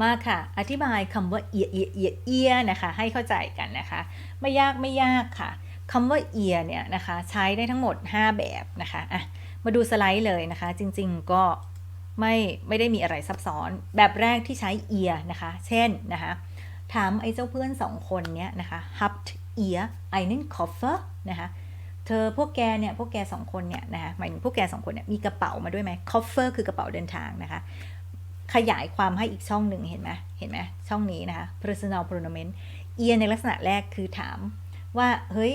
มาค่ะ อธิบายคำว่าเอียเอียเอียเอียนะคะ ให้เข้าใจกันนะคะ ไม่ยากไม่ยากค่ะคำว่าเอียเนี่ยนะคะใช้ได้ทั้งหมด 5 แบบนะคะอะมาดูสไลด์เลยนะคะ จริงๆก็ไม่ไม่ได้มีอะไรซับซ้อน แบบแรกที่ใช้เอียนะคะ เช่นนะคะ ถามไอ้เจ้าเพื่อนสองคนเนี้ยนะคะ habt ihr einen Koffer นะคะเธอพวกแกเนี่ยพวกแกสองคนเนี่ยนะคะหมายถึงพวกแกสองคนเนี่ยมีกระเป๋ามาด้วยไหม Koffer คือกระเป๋าเดินทางนะคะ ขยายความให้อีกช่องหนึ่งเห็นไหมเห็นไหมช่องนี้นะคะ personal pronoun เอียในลักษณะแรกคือถามว่าเฮ้ย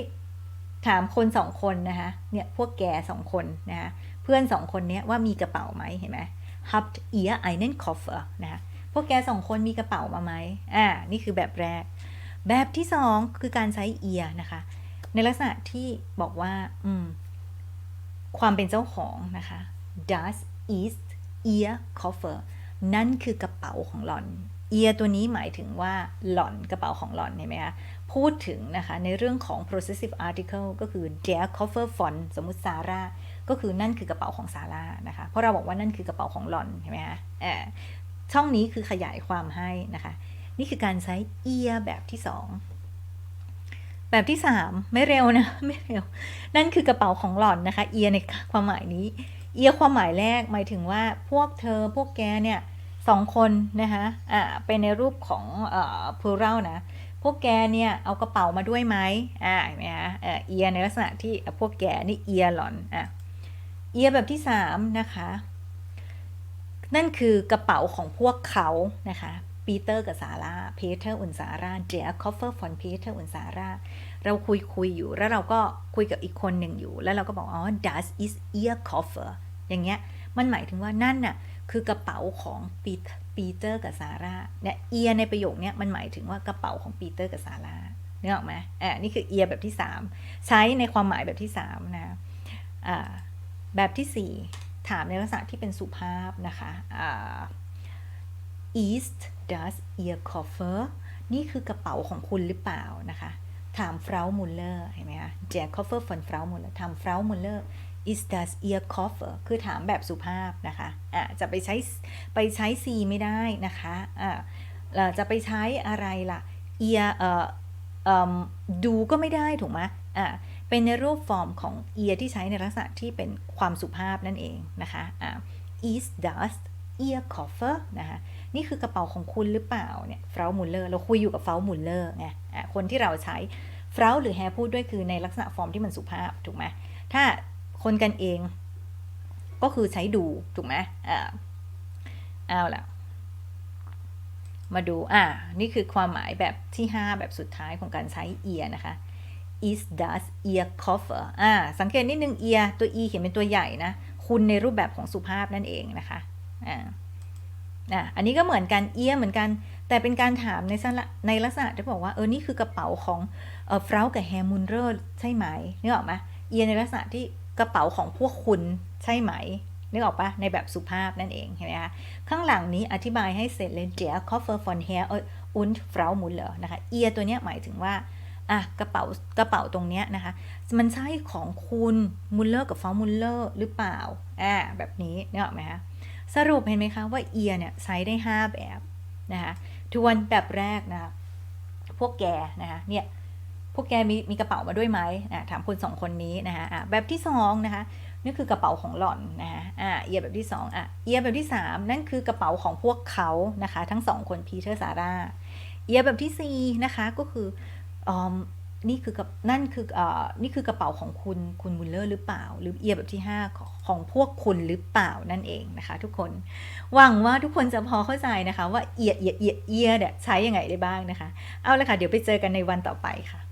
ถามคนสองคนนะคะเนี่ยพวกแกสองคนนะคะเพื่อนสองคนเนี้ยว่ามีกระเป๋าไหมเห็นไหม habt ihr einen Koffer นะคะพวกแกสองคนมีกระเป๋ามาไหมอ่านี่คือแบบแรก แบบที่สองคือการใช้ ear นะคะ ในลักษณะที่บอกว่าอืมความเป็นเจ้าของนะคะ das ist ihr Koffer นั่นคือกระเป๋าของหล่อน ear ตัวนี้หมายถึงว่าหล่อนกระเป๋าของหล่อนเห็นไหมคะพูดถึงนะคะในเรื่องของ possessive article ก็คือ der Koffer von สมมติซาร่าก็คือนั่นคือกระเป๋าของซาร่านะคะ เพราะเราบอกว่านั่นคือกระเป๋าของหล่อนเห็นไหมคะช่องนี้คือขยายความให้นะคะ นี่คือการใช้ ear แบบที่สองแบบที่ 3 ไม่เร็วนะ ไม่เร็ว นั่นคือกระเป๋าของหล่อนนะคะเอียในความหมายนี้เอียความหมายแรกหมายถึงว่าพวกเธอพวกแกเนี่ยสองคนนะคะอ่าเป็นในรูปของเอ่อ plural นะ พวกแกเนี่ยเอากระเป๋ามาด้วยไหมอ่าเห็นไหมคะเอ่อเอียในลักษณะที่พวกแกนี่เอียหล่อนอะเอียแบบที่3นะคะ นั่นคือกระเป๋าของพวกเขานะคะ ปีเตอร์กับซาร่าเพเทอร์อุนซาร่าเดียคอฟเฟอร์ฟอนเพเทอร์อุนซาร่าเราคุยคุยอยู่แล้วเราก็คุยกับอีกคนหนึ่งอยู่ แล้วเราก็บอกอ๋อ das is ihr Koffer อย่างเงี้ยมันหมายถึงว่านั่นน่ะคือกระเป๋าของปีปีเตอร์กับซาร่าเนี่ยเอียในประโยคนี้มันหมายถึงว่ากระเป๋าของปีเตอร์กับซาร่านึกออกไหมอ่านี่คือเอียแบบที่ 3 ใช้ในความหมายแบบที่3นะอ่าแบบที่ 4 ถามในลักษณะที่เป็นสุภาพนะคะอ่า Ist das Ihr Koffer นี่คือกระเป๋าของคุณหรือเปล่านะคะถามฟราวมุลเลอร์เห็นไหมคะ Der Koffer von Frau Muller ถามฟราวมุลเลอร์ Ist das Ihr Koffer คือถามแบบสุภาพนะคะอะจะไปใช้ไปใช้ C ไม่ได้นะคะอะจะไปใช้อะไรล่ะ Ihr เอ่อเอ่อดูก็ไม่ได้ถูกไหมอะเป็นในรูปฟอร์มของ ear ที่ใช้ในลักษณะที่เป็นความสุภาพนั่นเองนะคะอะ Ist das Ihr Koffer นะคะ นี่คือกระเป๋าของคุณหรือเปล่าเนี่ยเฟรามุลเลอร์เราคุยอยู่กับเฟรามุลเลอร์ไงคนที่เราใช้เฟราหรือแฮพูดด้วยคือในลักษณะฟอร์มที่มันสุภาพถูกไหมถ้าคนกันเองก็คือใช้ดูถูกไหมอ่าเอาล่ะมาดู อ่า นี่คือความหมายแบบที่ 5 แบบสุดท้ายของการใช้ ear นะคะ is das ear cover อ่า สังเกตนิดนึง ear ตัว e เขียนเป็นตัวใหญ่นะ คุณในรูปแบบของสุภาพนั่นเองนะคะ อ่า อะอันนี้ก็เหมือนกัน ear เหมือนกัน แต่เป็นการถามในลักษณะในลักษณะที่บอกว่าเออนี่คือกระเป๋าของเออฟรากับแฮมุนเรอร์ใช่ไหมนึกออกไหม ear ในลักษณะที่กระเป๋าของพวกคุณใช่ไหมนึกออกปะในแบบสุภาพนั่นเองเห็นไหมคะข้างหลังนี้อธิบายให้เสร็จเลย der Koffer von Herr und Frau Muller นะคะ ear ตัวเนี้ยหมายถึงว่าอะกระเป๋ากระเป๋าตรงเนี้ยนะคะมันใช่ของคุณมุลเลอร์กับฟาวมุลเลอร์หรือเปล่าอ่าแบบนี้นึกออกไหมคะ สรุปเห็นไหมคะว่า ear เนี่ยใช้ได้ 5 แบบนะคะทวนแบบแรกนะคะพวกแกนะคะเนี่ยพวกแกมีมีกระเป๋ามาด้วยไหมอะถามคนสองคนนี้นะคะะแบบที่สองนะคะนี่คือกระเป๋าของหล่อนนะคะอะเอียแบบที่สองอะเอียแบบที่สามนั่นคือกระเป๋าของพวกเขานะคะ ทั้งสองคนพีเตอร์ซาร่าเอียแบบที่สี่นะคะก็คืออ นี่คือกับนั่นคืออ่านี่คือกระเป๋าของคุณคุณมุลเลอร์หรือเปล่า หรือเอียแบบที่ห้าของพวกคุณหรือเปล่านั่นเองนะคะ ทุกคนหวังว่าทุกคนจะพอเข้าใจนะคะ ว่าเอียเอียเอียเอียเนี่ยใช้ยังไงได้บ้างนะคะ เอาละค่ะ เดี๋ยวไปเจอกันในวันต่อไปค่ะ